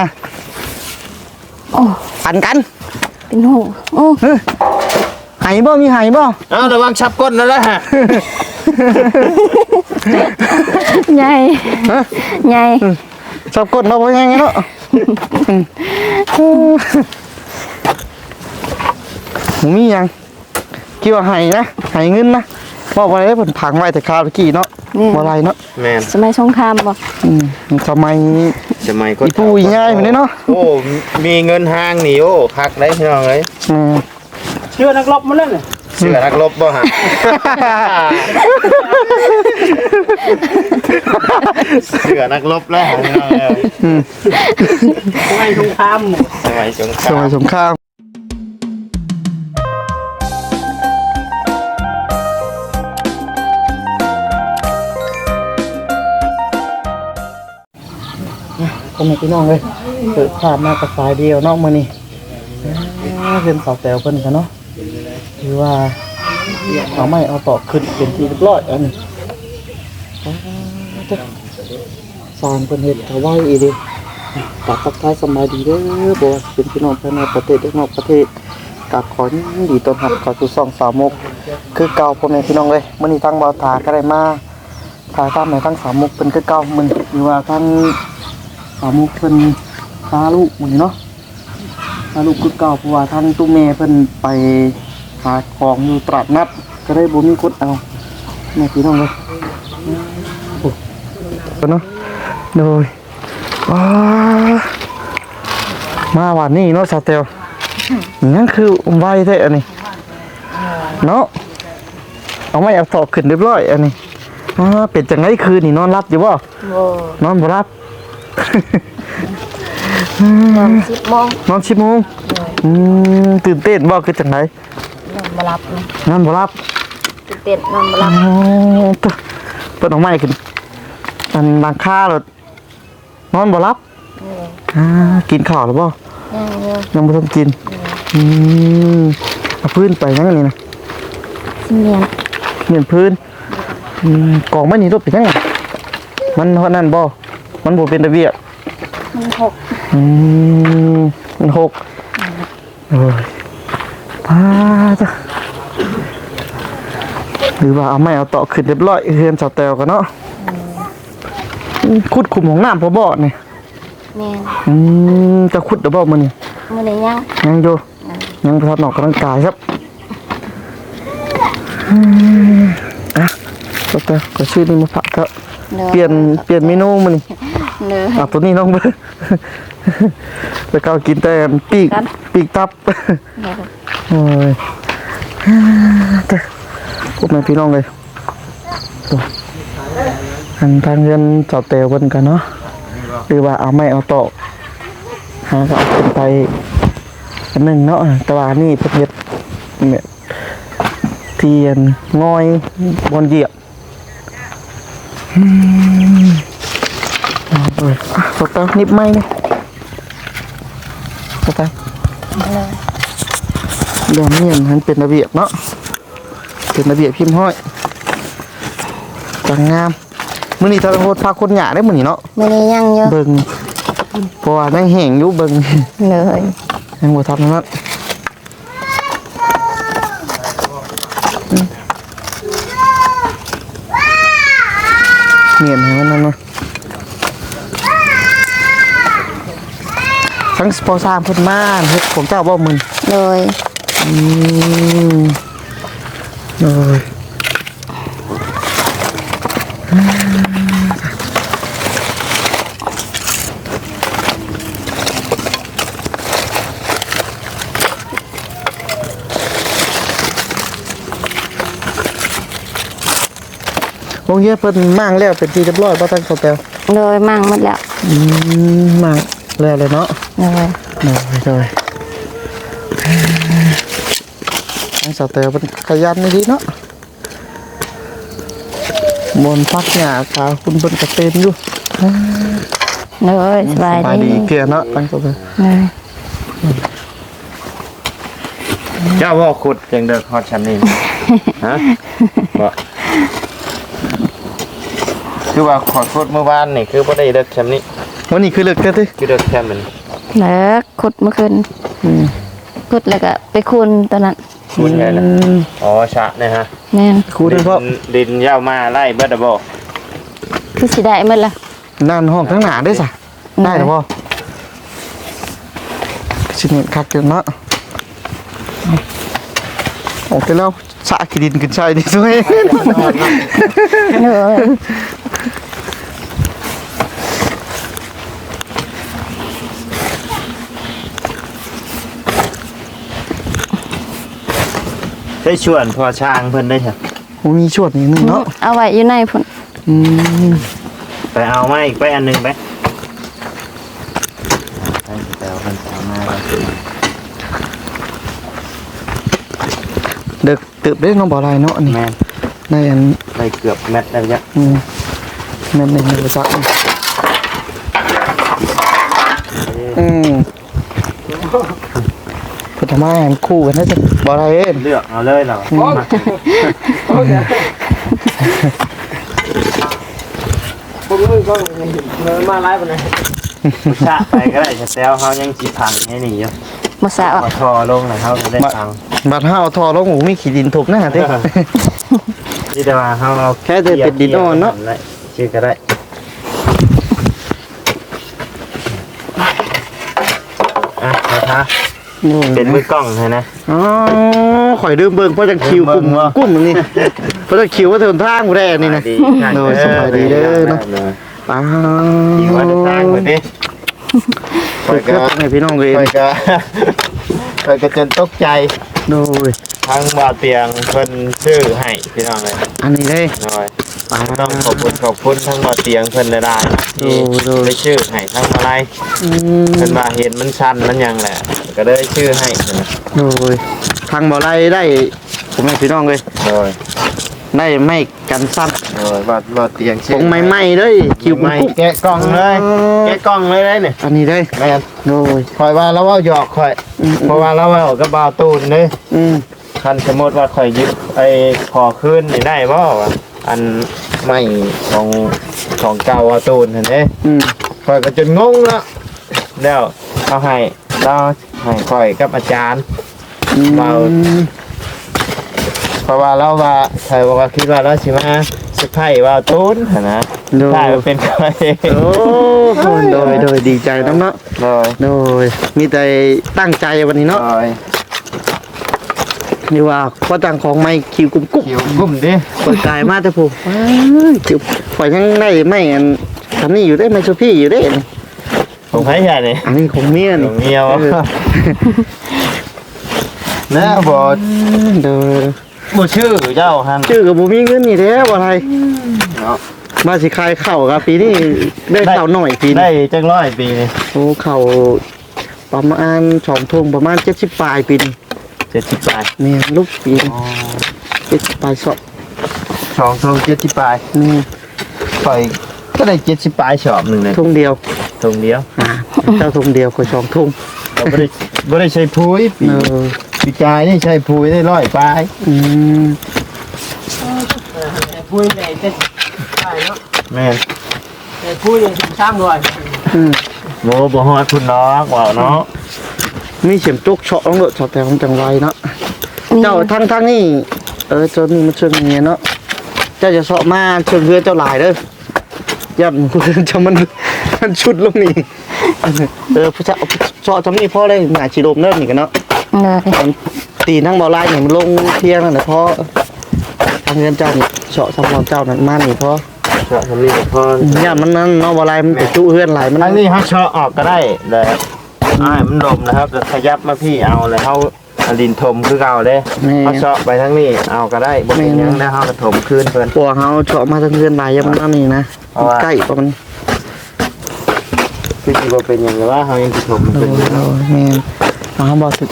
นะโอ้ปันกันเป็นหูโอ้เฮ้ยไหายบ่มีไหายบ่เอาระวังชับก้นนะนะฮะใหญ่ใหญ่ชอบกดเนาะเพราะยังไงเนาะหมูมีหยังคิดว่าไหายนะไหายเงินนะ บอกไว้ให้ผลผังไว้แต่คราวตะกี้เนาะนี่ บ่ไรเนาะแมนสมัยสงครามบ่อืมทำไม สมัยก็อีปูอีง่ายแบบนี้เนาะ โอ้มีเงินห้างนี่โอ้คักได้พี่น้องเอ้ยอืม เชื่อนักรบมาเล่นเลยเสือนักรบบ่ฮะ เสือนักรบแล้วพี่น้องเอ้ยทำไมสงคราม สมัยสงคสรามัม ยสงคราม ก็ไม่พี่น้องเลยเปิดภาพมากระสายเดียวเนอกมานี่อ่าเป็นสาแตวเพิ่นกันเนาะคือว่าเอาไม่เอาต่อขึ้นเป็นที่เรียบร้อยอันนี้อ่าจ้ะสร้างเพิ่นเฮ็ดเอาไว้อีเดีกราบทักทายสำบายดีเด้อบ่ว่าสิเป็นพี่น้องภายในประเทศและนอกประเทศกราบขอยินดีต้อนรับเข้าสู่ช่องสาวมก คือเก่าพ่อแม่พี่น้องเลยมื้อนี้ทางเบาตาก็ได้มาถ่ายตามในทั้งสามมุกเป็นคือเก่ามื้อนี้หรือว่าทั้ง สามมุกเพิ่นพาลูกมื้อนี้เนาะพาลูกคือเก่าเพราะว่าทั้งตู้แม่เพิ่นไปหาของอยู่ตราดนัดก็ได้บ่มีคนเอาแม่พี่น้องเลยโอ้เนาะโดยว้ามาวันนี้เนาะสาวเตลนั่นคือไวแท้อันนี้เนาะเอาไม่เอาถอกขึ้นเรียบร้อยอันนี้อ่าเป็นจังไงคืนนี่นอนรับอยู่บ่โอ้นอนบ่รับ นอนสิบโมงนอนชิโมงอืมตื่นเต้นบ่คือจังไงนอนมารับนะนอนบ่รับตื่นเต้นนอนมารับอ๋อตัวเปิดเอาไม้ขึ้นอันบางค่าเลยนอนบ่รับนี่อ่ากินข้าวหรือบ่ยังเยอะยังบ่ทันกินอืมเอาพื้นไปยังนี่นะสิเมียนเหมือนพื้นอืมกองไม้นี่รบไปยังไงมันเท่านั้นบ่ มันบ่เป็นระเบียบมันหกอืมมันหกโอ้ยพาจ้ะหรือว่าเอาไม่เอาต่อขึ้นเรียบร้อยเฮือนเสาแตวกันเนาะอืมขุดขุมของน้ำพอบ่อนี่แม่นอืมจะขุดหรือบ่มันนี่มื้อนี้ยังยังอยู่ยังไปทำออกกำลังกายครับอืมอะเสาแตวก็ชื่อนี้มาผักก็ เนอะเปลี่ยนเปลี่ยนเมนูมันนี่เนอะอะตัวนี้น้องเบอร์แล้วก็กินแต่ปีกกันปีกตับเนอะโอ้ยแต่พวกแม่พี่น้องเลยตัวอันทางเงินเจอดเตวกันกันเนาะหรือว่าเอาไม่เอาต่อหาก็เอาเป็นไปอันหนึ่งเนาะแต่ว่านี่ประเภทเนี่ยเทียนงอยบนเหยียบ อืมเอาเลยอะสตาร์นิบไม้เนี่ยสตาร์เนอะเดี๋ยวนี้มันเป็นระเบียบเนาะเป็นระเบียบพิมพ์ห้อยจังงามมื้อนี้ทางโหดพาคนหยาได้มื้อนี้เนาะมื้อนี้ยังเยอะเบิ่งเพราะว่ายังแห้งอยู่เบิ่งเลยยังบ่ทันนั้น เมียนให้มันนั่นเนาะทั้งสปอร์ตสามเพิ่นมาเฮ็ดของเจ้าบ่มึนเลยอืมเลย โรงเรียนเพิ่นมั่งแล้วเป็นที่เรียบร้อยบ่ทันเขาแปลวเลยมั่งหมดแล้วอืมมั่งแล้วเลยเนาะเลยเลยเลยทางสาวเตลเป็นขยันนี่ดีเนาะบนพักหญ้าขาคุณเป็นกระเตนอยู่เลยสบายสบายดีดีเกลียเนาะตั้งตัวเลยเลยเจ้าว่าขุดยังเด็กฮอดชันนี่ฮะบ่ คือว่าขอขุดเมื่อวานนี่คือบ่ได้เด็กชันนี้วันนี้คือเลิกกันติคือเด็กแค่มันเลิกขุดเมื่อคืนอืมขุดแล้วก็ไปคูนตอนนั้นคูณไงนะอ๋อชะนะฮะแม่นครูได้เพราะดินดินยาวมาไล่เบิดอะบ่คือสิได้หมดละด้านห้องทั้งหน้าได้ซะได้หรือบ่สิเน็ตคักจังเนาะ ออกไปแล้วสะขี้ดินขึ้นชายนี่ซวยเด้อได้ชวนพอช่างเพิ่นได้ใช่โอ้มีชวดนี่นึงเนาะเอาไว้อยู่ในพุ่นอืมไปเอามาอีกไปอันหนึงไปไปไปเอาเพิ่นเอามาแล้ว เด็กตึบได้น้องบ่อลายเนาะนี่แม่นได้อันได้เกือบเม็ดแล้วจ้ะอืมแม่นในภาษาอืมพุทธมาแห่งคู่กันนะจ๊ะบ่อลายเอ็นเลือกเอาเลยเหรอมาผมมึงก็เงินมาไล่ปานไหนชะไปก็ได้จะแซวเฮายังสิพังให้นี่อยู่บ่สาวพอทอลงแล้วเฮาจะได้พัง บัดห้าวทอลงหูมีขีดินทุบหน้าเด้ นี่แต่ว่าเฮาเอาแค่จะเป็นดินอ่อนเนาะชื่อก็ได้อะนะคะเป็นมือกล้องให้นะ อ๋อข่อยดื่มเบิ่งเพราะจะคิวกลุ่มเบิ่งบ่กลุ่มนี่เพราะจะคิวว่าเทินทางกูได้นี่นะ โดยสบายดีเด้อเนาะ อ้าอีกวันจะสร้างเหมือนดิไปก็ให้พี่น้องเองคอยก็คอยก็จนตกใจ โดยทั้งบ่าเตียงเพิ่นชื่อให้พี่น้องเลยอันนี้เลยหน่อยป้าต้องขอบคุณขอบคุณทั้งบ่าเตียงเพิ่นได้ได้ที่โอ้โดยได้ชื่อให้ทั้งอะไรอืมเพิ่นมาเห็นมันชันมันหยังแหละ ก็ได้ชื่อให้นะโดยทางบ่อไรได้ผมให้พี่น้องเลยโดย ได้ไม่กันซ้โดยบ่าบ่าเตียงำชื่ขอองไม่ไหม้เลยคิคิววมันไม่กุ๊กแกะกล่องเลยแกะกล่องเลยได้เนี่ยอันนี้เลยแม่นโดยคอยว่าแล้วว่าหยอกคอยอืมเพราะว่าเราเอากระบาวตูนเด้อืมคันสมมติว่าข่อยยึดไอ้ขอคืนนี่ได้บ่วะอันไม่ของของเก่าอาตูนเห็นไหมอืมข่อยก็จนงงแล้วแล้วเอาให้เราให้ข่อยกับอาจารย์เบา เพราะว่าเราว่าข่อยบอกว่าคิดว่าเราสิมาสะไพร่ว่าตูนหั่นนะโดย ได้มาเป็นข่อยโอ้โดยโดยดีใจน้ำเนาะโดยโดยมีแต่ตั้งใจวันนี้โดเนาะยนี่ว่าก็ตั้งของไม่คิวกุ๊กกุ๊กคิวกลุ่มดิเปิดกายมาแต่ผมคิวปล่อยยังได้ไม่อันทำนี่อยู่ได้ไม่ชูพี่อยู่ได้ ผมให้ใหญ่เลยอันนี้ของเมียหนี่ลงเงียวเออ นะบอเด้อ บ่ชื่อเจ้าฮันชื่อกับบูมีเงินนี่แท้บ่ไรเนาะมาสิขายเข่าวครับปีนี้ได้เข่าวหน่อยปีนี้ได้จังร้อยปีนี่โอ้เข่าวประมาณสองทุ่งประมาณเจ็ดสิบปลายปีนี้เจ็ดสิบปลายเมียลูกปีนี้เจ็ดสิบปลายสอบสองทงเจ็ดสิบปลายนี่ปล่อยก็ได้เจ็ดสิบปลายชอบหนึ่งเลยทุ่งเดียวทงเดียวอ่าเจ้าทุ่งเดียวคอยสองทุ่งเราไม่ได้ไม่ได้ใช้พุ้ยปีเออ ปีกายนี่ใช้พุ้ยได้ร้อยปลายอืมแต่พูดในเจ็ดได้เนาะแม่นแต่พูดอย่างสามหน่วยอืมโมบ่ฮอดคุณน้องว่าวเนาะมีเสียงจุกเฉาะต้องเดือดเฉาะแต่ของจังไรเนาะเจ้าทั้งทั้งนี่เออเจ้านี่มันชวนเมียเนาะเจ้าจะเสาะมาชวนเรือเจ้าหลายเด้อยัดมือจะมันมันชุดลงนี่เออผู้ชายเสาะทำนี่พ่อเลยหนาชีโดมเนิ่มนี่กันเนาะ เลยมันตีนั่งเบาไล่เนี่ยมันลงเที่ยงนั่นแหละพ่อทางเงินเจ้านี่เสาะทำเราเจ้านั่นมานี่พ่อชอบทำนี่กับพ่อยัดมันนั่นเนาะเบาไล่มันไปจุเฮือนหลายมันทั้งนี้เขาชอบออกก็ได้เลยอ่ามันดมนะครับก็ขยับมาพี่เอาเลยเขาเอาดินถมคือเก่าเด้แม่เขาชอบไปทั้งนี้เอาก็ได้บ่เป็นหยังนะเขาก็ถมคืนเพิ่นปัวเขาเสาะมาทางเฮือนหลายอยังมันนั่นนี่นะเอาวะใกล้กว่ามันคือสิบ่เป็นหยังแต่ว่าเขายังสิถมโดเพิ่นยอยู่โดยแม่นเขาบอกถึก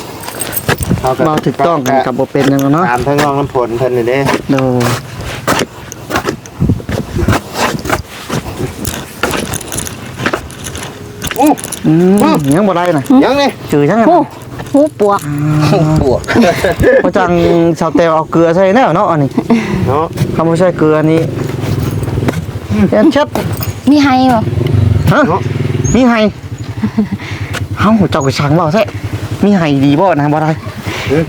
เขาก็บอกถึกต้องกันกับบ่เป็นยังเนาะตามทั้งน้องน้ำผลเพิ่นนี่เด้โดอืมยังบ่ได้น่ะยังนี่จือจังหูน่ะหูปวกปวดเพราะจังชาวเตวเอาเกลือใส่แน่เนาะอันนี้เนาะคำว่าใส่เกลือนี่ยันชัดมีไฮบ่ฮะมีไห้เฮ้าเจ้าก็ช่างเว่าแท้ มีไห้ดีบ่นะบ่ได้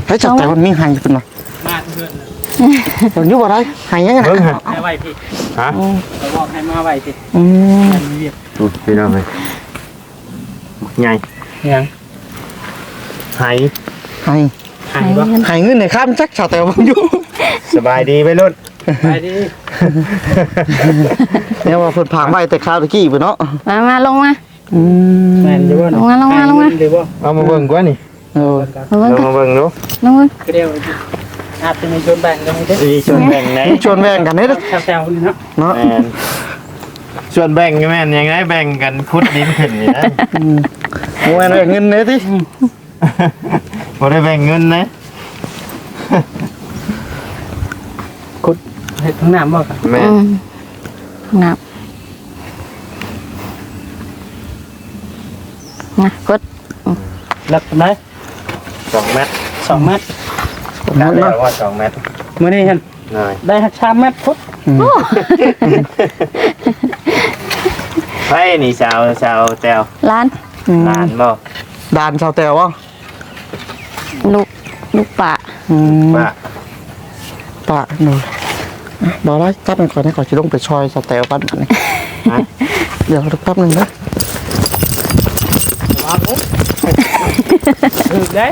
เฮ้ยจับแต่มันมีไห้เป็นบ่มาเพื่อนมันอยู่บ่ได้ไห้ยังไงเบิ่งนะฮะให้ไว้พี่ฮะเราบอกให้มาไว้พี่อืมมีเรียบดูพี่น้องเลยใหญ่ยังไหายไห้หายบ่ไห้เงินในข้ามจักชาวแต่มันอยู่สบายดีไปรุ่นไปดิเนี่ยว่าเพิ่นผางไว้แต่ข้าวตะกี้เพิ่นเนาะมามาลงมาอืมแม่นอยู่บ่ลงมาลงมาลงมาหรือบ่เอามาเบิ่งกว่านี่ เออมาเบิ่งเอากันมาเบิ่งดูลงมาคือเดียวอาจจะมีชนแบ่งกันไม่ได้อีชวนแบ่งไหนชวนแบ่งกันเด้อแซวๆนี่เนาะเนาะแม่นชวนแบ่งแม่นยังไงแบ่งกันคุดดินขึ้นนี่นะอืมโอ้ยแบ่งเงินเด้อติบ่ได้แบ่งเงินนะขุดเฮ็ดทั้งน้ำบ่ครับแม่อืมนับนะกดลักไหนส องเมตรสองเมตรได้เนาะแล้วว่าสองเมตรมื้อนี้เห็นหน่อยได้หักชามเมตรพุทธไพ่นี่สาวสาวแต้วล้านหลานบ่ด่านชาวแต่ว่าลูกลูกปะอืมว่า ปะหนูบอกแล้วตัดมันก่อนให้ก่อนจะลงไปชอยชาวแต่กันอันนี้ฮะเดี๋ยวแป๊บหนึงนะ มาพุทธ ถูกได้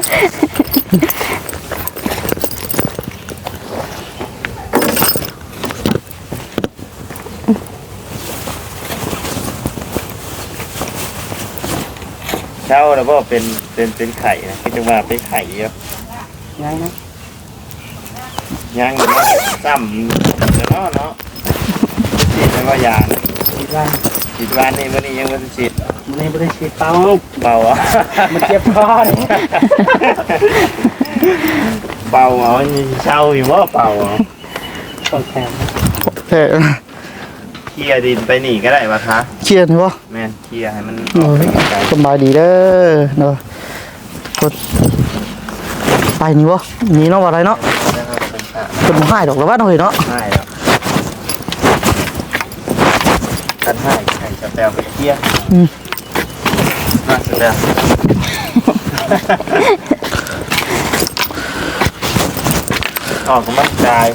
เช้าแล้วบ่เป็นเป็นเป็นไข่นะคิดว่าเป็นไข่เยอะยังนะยังอยู่เนาะซ้ำเนาะเนาะฉีดแล้วก็ยางคิดว่า ฉีดวันนี้วันนี้ยังไม่ได้ฉีดมื้อนี้บ่ได้ฉีดเป่าเบาอะมันเจ็บคอนี่เบาเอาเช่าอยู่ว่าเบาเอาต้องแถมเฮ้ยเคลียร์ดินไปหนีก็ได้ปะคะเครียดนี่บ่แม่นเคลียร์ให้มันเอออกอไปไกลสบายดีเด้อเนาะกดไปนี่บ่นี่เนาะว่าอะไรเนาะๆนะครับเป็นพระเพิ่นบ่ให้ดอกแล้วว่าเฮ้ยเนาะ ให้แล้วกันให้ ไข่สแตลไปเคลียร์อืม มาสแตลออกกำลังกาย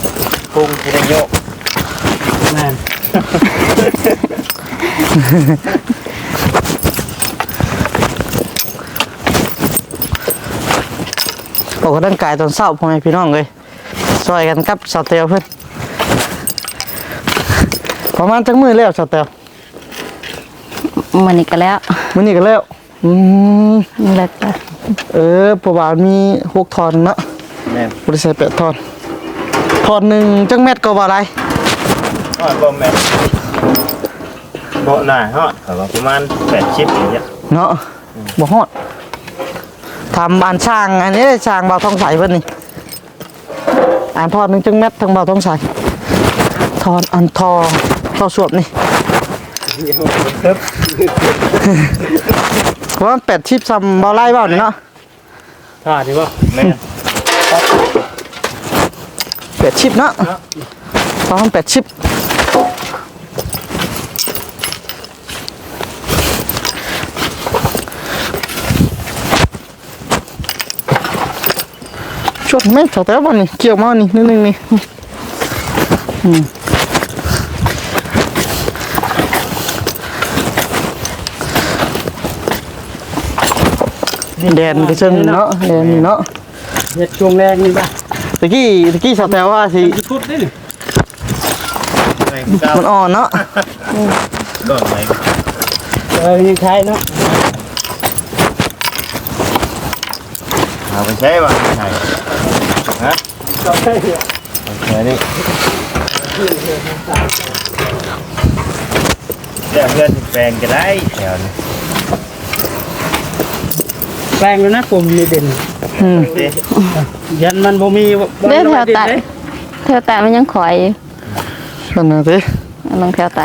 พุ่งทีละโยกแม่นออกกำลังกายตอนเช้าพ่อแม่พี่น้องเลยช่วยกันกับสาวเตลเพิ่นประมาณจังมือแล้วสาวเตล มันนี่ก็แล้วมื้อนี้ก็แล้ว อืมนี่แหละจ้ะเออเพราะว่ามีหกทอนเนาะแม่นบ่ได้ใส่แปดทอนทอนหนึงจังแมตก็ว่าได้ฮอดบ่แม่นบ่น่าฮอดแต่ว่าประมาณ8ชิปอย่างเงี้ยเนาะบ่ฮอดทำบ้านช่างอันนี้ช่างเบาทองใสเพิ่นนี่อันทอนหนึงจังแมตทั้งเบาทองใสทอนอันทอทอสวบนี่เพราะ ว่าแปดชิปซ้ำเบาไล่เบานี่เนาะถ้าดีบ่แม่นแปดชิปเนาะประมาณแปดชิปช่วงไม่ถอดแต่วันนี้เกี่ยวมานี่นิดนึงนี่อืม แดนกระเชิงเนาะแดนนี่เนาะเฮ็ดช่วงแรกนี่ป่ะตะกี้ตะกี้สาวแต่ว่าสิสิพุทธนี่นี่แม่นเก้ามันอ่อนเนาะโดนไหมเออยังใช้เนาะเอาไปใช้บ้างใช่ฮะก็ใช่โอเคนี่เดี๋ยวเพื่อนแปลงก็ได้แถวนี้ แปลงแล้วนะผมมีเด่นอืมดิยันมันบ่มีบ่เด้อแถวเด่นไตเลยแถวไตมันยังข่อยอยู่นั่นน่ะสิเอาลงแถวไต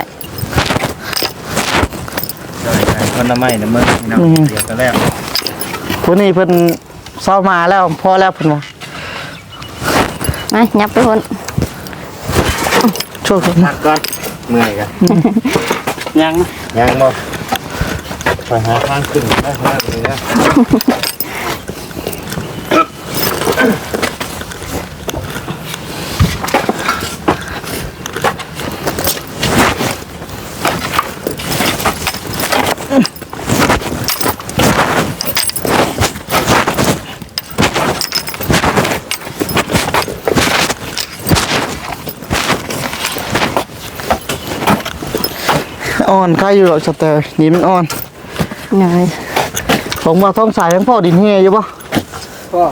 คนละไม่นะมึงพี่น้องเดี๋ยวก็แล้วคนนี้เพิ่นเศร้ามาแล้วพอแล้วเพิ่นว่ามายับไปคนช่วยเพิ่นพักก่อนเมื่อยกันยังนะยังบ่ ไปหาทางขึ้นได้ขนาดนี้นะอ่อนใครอยู่หรอกสเตอร์นี่มันอ่อน ไงผมว่าท้องสายทั้งพ่อดินเฮียอยู่ปะก็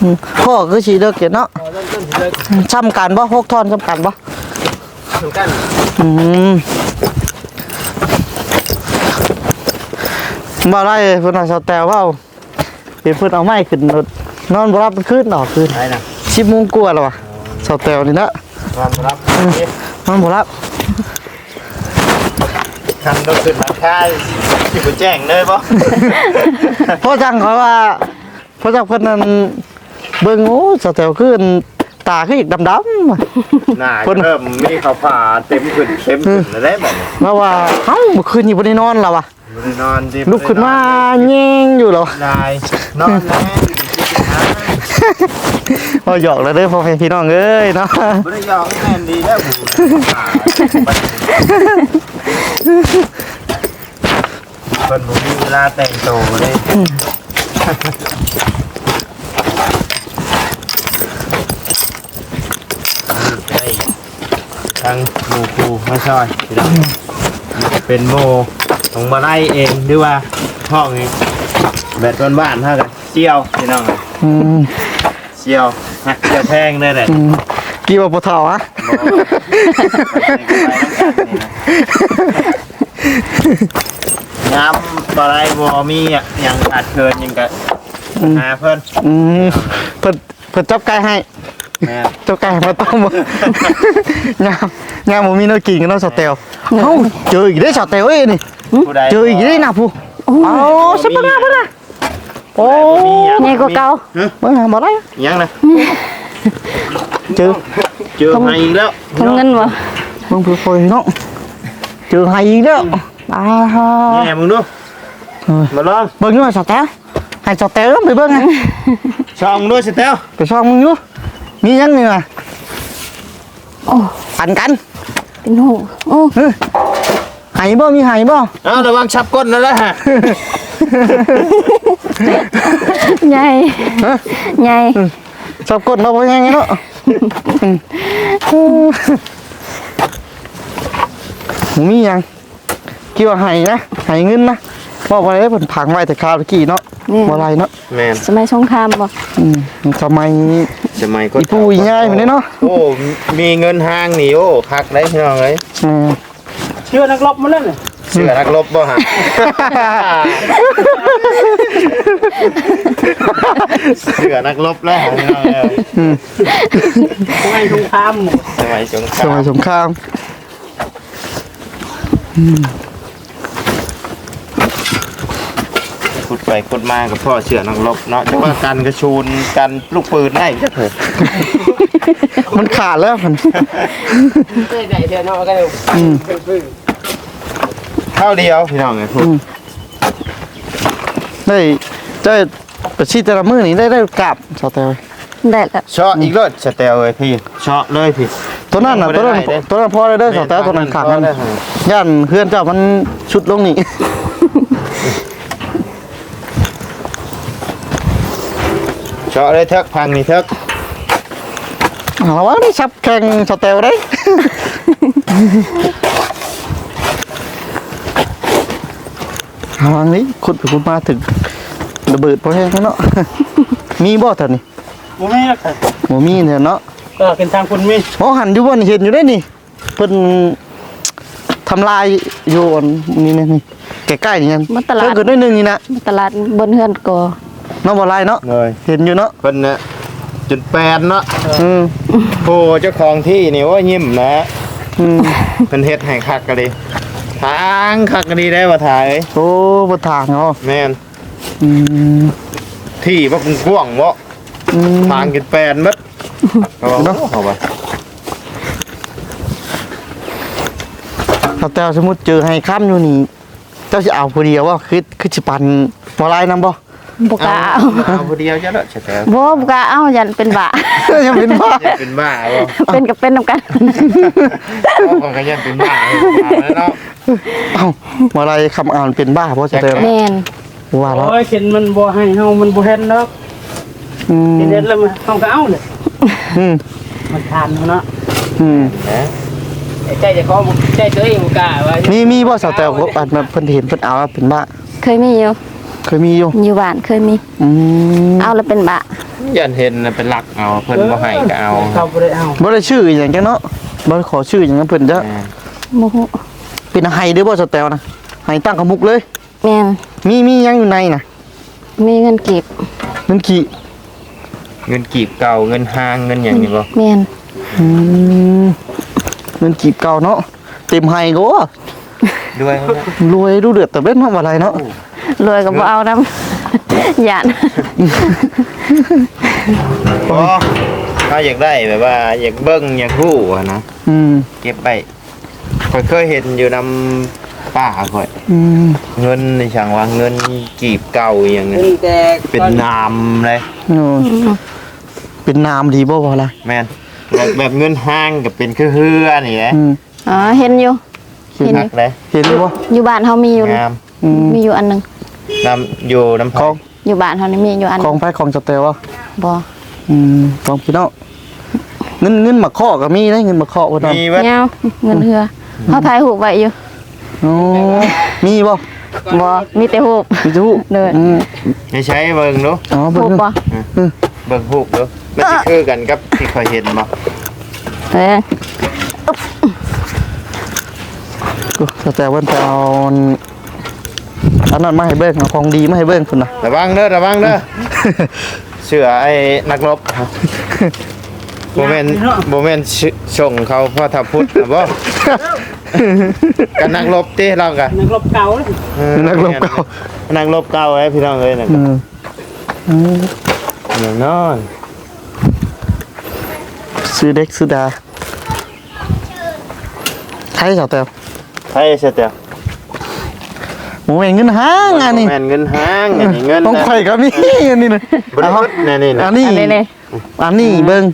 อืมพ่อคือสีเลิกเกียรเนาะพอเริ่มต้นที่เลิกช้ำกันปะพกทอนช้ำกันปะทำกันอืมบ่ได้เพิ่นเอาสแตลว่าเดี๋ยวเพิ่นเอาไม้ขึ้นรถนอนบ่รับมันขึ้นดอกคืนได้นะสิบโมงกว่าแล้ววะสแตลนี่นะความรับนอนบ่รับ คันต้องขึ้นราคาที่ผมแจ้งเลยป่ะพ่อจังเขาว่าพ่อจังเพิ่นนั่นเบิ่งโอ้สแตลขึ้นตาคืออีกดำๆว่ะหน้าคนเริ่มมีขาวผ่าเต็มขึ้นเต็มขึ้นแล้วได้แบบแล้วว่าเอ้าเมื่อคืนนี่บ่ได้นอนแล้ววะนอนดิลุกขึ้นมาแย่งอยู่แล้ว นายนอนแน่พอหยอกแล้วเด้อพ่อแม่พี่น้องเอ้ยเนาะ ไม่ได้ยอมแน่นดีแล้ว คนผมมีเวลาแต่งตัวเลยได้ทั้งหมูคูไม่ช่อยเป็นโมของมาไล่เองหรือว่าห้องเองแบบบ้านๆเท่ากันเชี่ยวพี่น้องเชี่ยวฮักเชี่ยวแทงได้เลยอืม กี่ว่าปะเฒ่าอะน้ำปลาไหลบอมีอะยังขาดเคินยังกะหาเพิ่นอืมเพิ่นเพิ่นจับไก่ให้แม่จับไก่มาต้มงามงามบ่มีแน้กินกันเนาะสเตลเอ้าเจออีกเด้อสเตลเอ้ยนี่ผู้ใดเจออีกเด้อนะผู้เอาสิบ่งามบ่ล่ะโอ้ใหญ่กว่าเก่าบ่งามบ่ได้ยังนะ เจอเจอมาอีกแล้วทำเงินบ่เบิ่งเพื่อคอยเนาะเจอให้อีกแล้วอ่าฮะแง่มึงดูมาลองเบิ่งอยู่ว่า สเตลให้สเตลไปเบิ่งไงช่องด้วยสิเต้วไปช่องมึงอยู่มีหยังนี่ว่ะโอ้ปันกันเป็นหูโอ้ให้บ่มีให้บ่เอาระวังชับก้นแล้วนะฮะใหญ่ใหญ่ชอบกดเนาะบ่ยังไงเนาะผมมีหยังกี่ว่าให้นะให้เงินนะบอกว่าได้เพิ่นผังไว้แต่คราวตะกี้เนาะนี่ บ่ไรเนาะแมนสมัยสงครามบ่อืมทำไมสมัยก็อีปูอีง่ายมันเนาะโอ้มีเงินห้างนี่โอ้คักได้พี่น้องเลยอืมเชื่อนักรบมาเล่นเลย เสือนักรบบ่ฮะเสือนักรบแล้วพี่น้องเอ้ยไม่ทุ่งคามหมดสมัยสงคสรามัมยสงครามขุดไปขุดมากับพ่อเสือนักรบเนาะจะว่ากันกระชูนกันลูกปืนได้จักเถอะมันขาดแล้วมันได้ไก่เดียวเนาะก็เลยเป็นฟื้น ข้าวเดียวพี่น้องไงพูดได้ได้ประชิดแต่ละมื้อนี่ได้ได้กลับสาวแตวได้แล้วเชาะอีกรถสเตลเลยพี่เชาะเลยพี่ตัวนั้นน่ะตัวนั้นไม่ได้ตัวนั้นพอได้เด้อสาวแตวตัวนั้นขาดนั่นได้ครับย่านเพื่อนเจ้ามันชุดลงนี่เชาะเลยเทิกพังนี่เทิกเอาวะนี่ชับแข่งสเตลได้ ทางนี้ขุดไปขุดมาถึงระเบิดพอแห้งแล้วเนาะ มีบ่ท่านนี่บ่แม่นค่ะบ่มีเนี่ยเนาะก็เป็นทางคุณมีโอ้หันอยู่บ่นี่เห็นอยู่ได้นี่เพิ่นทำลายอยู่อันนี่นี่นี่ใกล้ๆนี่นั่นมันตลาเพิ่ดนก็ได้หนึงนี่นะตลาดบนเฮือนก่อเนาะบ่ลายเนาะเลยเห็นอยู่เนาะเพิ่นน่ะจุดแปดเนาะอืมโอ้เจ้าของที่นี่ว่ายิ้มนะอืมเพิ่นเฮ็ดให้คักกะดิ ทางคักกะดีได้บ่ถ่ายเอ้ยโอ้บ่ทางเนาะแม่นอืมที่บ่กว้างบ่อืมทางกินแปดเบิดเอาบ่เนาะเอาบ่ถ้าแต่สมมุติเจอให้ค้ำอยู่นี่ เจ้าสิเอาผู้เดียวบ่คือคือสิปันบ่ลายนํบ่บ่กล้าเอาเอาผู้เดียวจ้ะเนาะใช่แต่บ่บ่กล้าเอายันเป็นบายังเป็นบ้าเป็นบ้าบ่เป็นกับเป็นนํกันคนก็ยังเป็นบ้าเนาะ เอ้าบ่ลายคำอ่านเป็นบ้าบ่จะได้แม่นว่าแล้วโอ้ยเห็นมันบ่ให้เฮามันบ่เห็นเนาะอืมเห็นเห็นแล้วมันเฮาก็เอาเลยอืมมันทานเนาะอืมใจจะขอบ่ใจตัวเองบ่กล้าว่ามีมีบ่สาวแต่ว่าอันนั้นเพิ่นเห็นเพิ่นเอาแล้วเป็นบ้าเคยมีอยู่เคยมีอยู่อยู่บ้านเคยมีอืมเอาแล้วเป็นบายันเห็นเป็นหลักเอาเพิ่นบ่ให้ก็เอาเขาบ่ได้เอาบ่ได้ชื่ออหย่างจังเนาะบ่ได้ขอชื่ออหย่างนั้นเพิ่นจะบ่ฮู้ เป็นไห้เด้อบ่สแตลนะไห้ตั้งขมุกเลย แม่นมีมียังอยู่ในน่ะมีเงินเก็บมันกี่เงินกีบเก่าเงินห้างเงินหยังนี่บ่แม่นอืมมันกีบเก่าเนาะเต็มไห้ก็ว่าด้วยรวยดูเดือดแต่เบ็ดเนาะว่าอะไรเนาะรวยก็บ่เอานำย่านบ่ถ้าอยากได้แบบว่า อยากเบิ่งอยากรู้อะนะอืม เก็บไป ข่อยเคยเห็นอยู่นำป้าข่อย อืมเงินในช่างว่าเงินกีบเก่าอย่างเงินี้นแต่เป็นนามเลย โอ้เป็นนามดีบ่ว่าอะไรแม่นแบบแบบเงินห้างกับเป็นคือเฮือนี่แหละอืมอ๋อเห็นอยู่ เห็นนักเลยเห็นบ่อยู่บ้านเฮามีอยู่ งามอืมมีอยู่อันหนึงนำอยู่น้ำของอยู่บ้านเฮานี่มีอยู่อันหขนึองงไผของสแตลวะบ่อืมของพี่น้องเงินเงินมาเคาะก็มีได้เงินมาเคาะบ่น้องมีวัดเงาเงินเฮือ เฮาถ่ายรูปไว้อยู่โอ้มีบ่บ่มีแต่รูปมีจูเด้ออือืมไม่ใช้เบิ่งดูอ๋อเบิ่รูงปดูบ่เบิ่งฮูกดูมันสิคือกันกับที่เคยเห็นบ่เอ้ยก็แต่ว่าจะเอาอันนั้นมาให้เบิ่งเอาของดีมาให้เบิ่งพุ่นน่ะ ระวังเด้อระวังเด้อเสือไอ้นักรบ โมเมนโมเมนส่งเขาพ่อทับพุทธนะบ่กันนักรบติเรากะนักรบเก่าเลยเออนักรบเก่านักรบเก่าไอ้พี่น้องเอ้ยนั่นอืมอืมแน่นอนซื้อเด็กซื้อดาใครสาวแตวใช่เสียแต่หมูเองเงินห้างอันนี้แม่นเงินห้างอันนี้เงินต้องไข่ก็มีอันนี้นะบริสุทธิ์แน่นี่นะอันนี้อันนี้นี่อันนี้เบิ่ง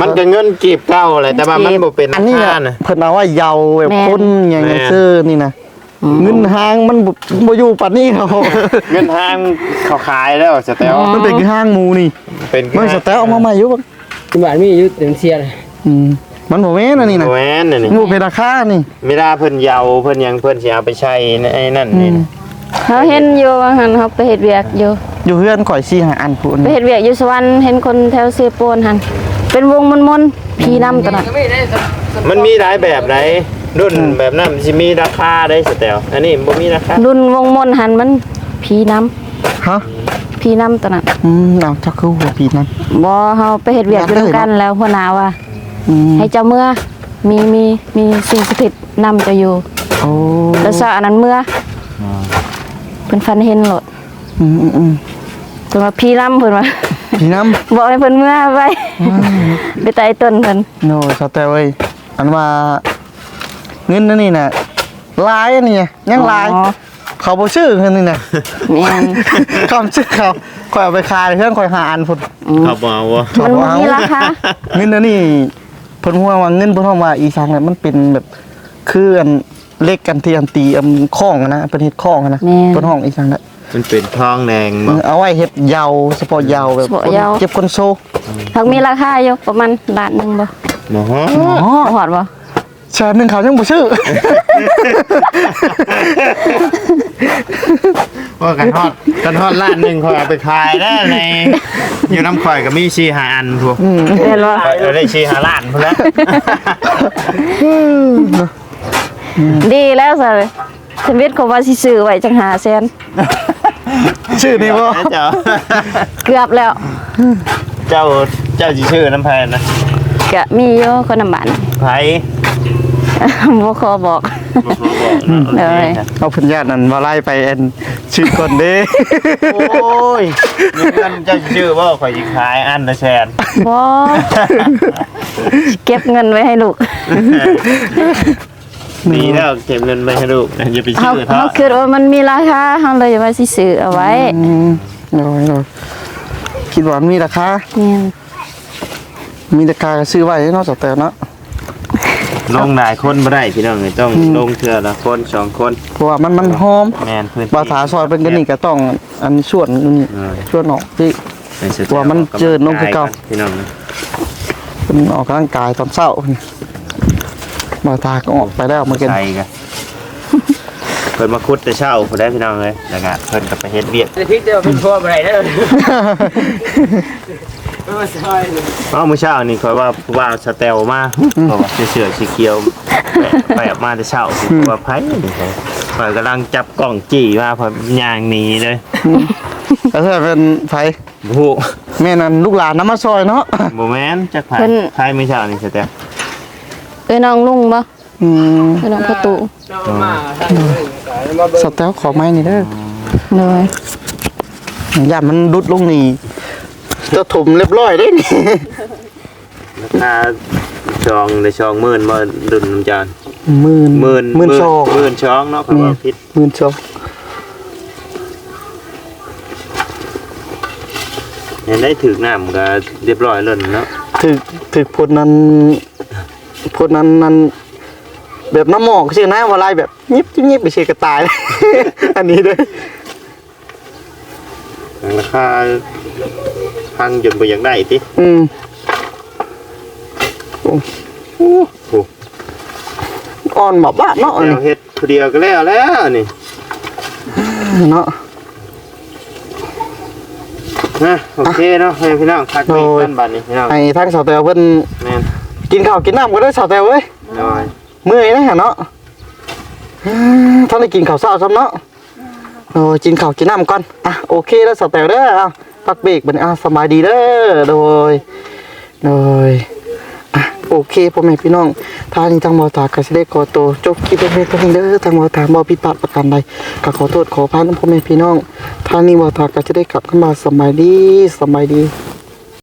มันก็เงินกีบเก่าแหละแต่ว่ามันบ่เป็นอันนี้ค่าน่ะนะ เพิ่นเอาว่าเยาแบบแม่น คนอย่างแม่น ซื้อนี่นะเงินห้างมันบ่บ่อยู่ปานนี้เขาเงินห้างเขาขายแล้วสแตลมันเป็นห้างหมูนี่เป็นมันสแตลเอามาใหม่อยู่บ่ที่บ้านมีอยู่เต็มเสียเลยอืมมันบ่แม่นอันนี้นะแหวนน่ะนี่หมูเป็นราคานี่ไม่ได้เพิ่นเยาเพิ่นยังเพิ่นสิเอาไปใช้ในไอ้นั่นนี่นะเฮาเห็นอยู่ว่าหั่นเฮาไปเฮ็ดเวียกอยู่อยู่เฮือนข่อย4 5อันพุ่นไปเฮ็ดเวียกอยู่สวรรค์เห็นคนแถวเซโปนหั่น เป็นวงมนๆผีนำตัวนั้นมันมีหลายแบบไหนรุ่นแบบนั้นมันสิมีราคาได้สแตลอันนี้บ่มีราคารุ่นวงมนหั่นมันผีนำฮะผีนำตัวนั้นอืมเอาจักคือหัวปีนั้นบ่เฮาไปเฮ็ดเวียกอยู่ด้วยกันแล้วหัวหน้าว่า อืมให้เจ้าเมื่อมีมีมีสิ่งสถิตนำเจะอยู่ โอ้แล้วซะอันนั้นเมื่ออเพิ่นฟันเห็นโลดอืมอืมอืมเพิ่นว่าผีนำเพิ่นว่า พี่น้ำบอกให้เพิ่นเมื่อไปไปไต่ต้นเพิ่นโน่สแตลเว้ยอันว่าเงินนั่นนี่น่ะลายอันนี้น่ะยังลายอ๋อเขาบ่ชื่อเงินนี่น่ะแม่นคำชื่อเขาคอยเอาไปขายเพื่อนคอยหาอันพุ่นเขาบ่เอาบ่มันบ่มีราคาเงินอันนี้เพิ่นว่าว่าเงินเพิ่นว่าว่าอีสังเนี่ยมันเป็นแบบคืออันเล็กกันที่อันตีอันข้องอะนะเป็นเฮ็ดข้องอะนะเพิ่นห้องอีสังน่ะ มันเป็นทองแดงบ่เอาไว้เฮ็ดเหยาเฉพาะเหยาแบบคนเก็บคนโซทักมีราคาอยู่ประมาณล้านหนึงบ่บ่ฮะอ๋อฮอดบ่แชร์หนึงเขายังบ่ชื่อ ว่ากันฮอดกันฮอดล้านหนึงเขาเอาไปขายได้ในอยู่น้ำข่อยก็มี4 5อันพวกแม่นบ่เอาได้4 5ล้านพุ่นแล้วดีแล้วซะ ชีวิตเขาว่าสิซื้อไว้จังหาแสนชื่อนี่บ่เจ้าเกือบแล้ว เจ้าเจ้าสิชื่อน้ำแพนนะก็มีอยู่คนนำบ้านไผบ่ขอบอกเลยเอาเพิ่นญาตินั่นมาไล่ไปอันชื่อก่อนเด้โอ้ยมีเงินเจ้าสิชื่อบ่ข่อยสิขายอันละแสนบ่เก็บเงินไว้ให้ลูก ดีแล้วเก็บเงินไปให้ลูกอย่าไปเฮาชื่อเฮาเท่าคิดว่ามันมีราคาเฮาเลยว่าสิซื้อเอาไว้อืมโดยโดยคิดว่ามันมีราคาแม่นมีราคาก็ซื้อไว้เนาะสาวแต่เนาะลงหลายคนบ่ได้พี่น้องเลยต้องลงเทื่อละคนสองคนเพราะว่ามันมันหอมแมนพื้นที่ บาถาซอยเป็นกันนี่ก็ต้องอันส่วนนี่เออส่วนออกที่ไปสุดว่ามันเจอลงคือเก่า พี่น้องนะ เป็นออกกำลังกายตอนเช้า บาถาก็ออกไปแล้วเมื่อกี้ใช่กันเพิ่นมาคุดแต่เช้าพอได้พี่น้องเลยแล้วก็เพิ่นก็ไปเฮ็ดเวียกแต่พริกเดียวเป็นทั่วอะไรได้เลยไม่ใช่เอ้ามื้อเช้านี่ข่อยว่าผู้ว่าสเตลมาเพราะว่าเสื้อสีเขียวไปออกมาแต่เช้าเพราะว่าไผนี่ไผข่อยกำลังจับกล้องจี้มาพอย่างหนีเลยก็ถ้าเป็นไฟโอ้โหแม่นั่นลูกหลานน้ำมาซอยเนาะบ่แม่นจักไผไผมื้อเช้านี่สเตล เอ้ยน้องลุงบ่อืมเอ้ยน้องประตูเรามาท่านเลยมาเบิ่งสแตลขอไม้นี่เด้อเลยอย่ามันดุดลงนี่จะถมเรียบร้อยได้นี่ราคาชองได้ชองหมื่นบ่ดุนน้ำจานหมื่นหมื่นหมื่นสองหมื่นช่องเนาะข่อยว่าผิดหมื่นสองเห็นได้ถึกน้ำก็เรียบร้อยแล้วเนาะถึกถึกพดนั้น พดนั้นนั้นแบบน้ำหมอกใช่ไหมว่าลายแบบยิบยิบยิบไปเชยกระตายอันนี้เด้อราคาพังจนบ่อยากได้ติอืมโอ้อ่อนแบบบ้านเนาะอันแล้นี้วเฮ็ดผู้เดียวก็แล้วแล้วนี่เนาะนะโอเคเนาะให้พี่น้องพักไว้โอ้ยกันบัดนี้พี่น้องไอ้ทั้งสาวแตวเพิ่นแม่น กินข้าวกินน้ำก็ได้สาวแตวเว้ยน้อยเมื่อยนะฮะเนาะอืมท่านได้กินข้าวเช้าซ้ำเนาะโอ้ยกินข้าวกินน้ำก่อนอะโอเคแล้วสาวแตวเด้ออะพักเบรกบัดนี้อะสบายดีเด้อโดยโดยอะโอเคพ่อแม่พี่น้องทางนี้ทางมอตากสิได้ขอตัวจบคลิปเพียงเท่านี้เด้อทางมอตาบ่ผิดพลาดประการใดก็ขอโทษขออภัยนะพ่อแม่พี่น้องทางนี้มอตากสิได้กลับเข้ามาสบายดีสบายดี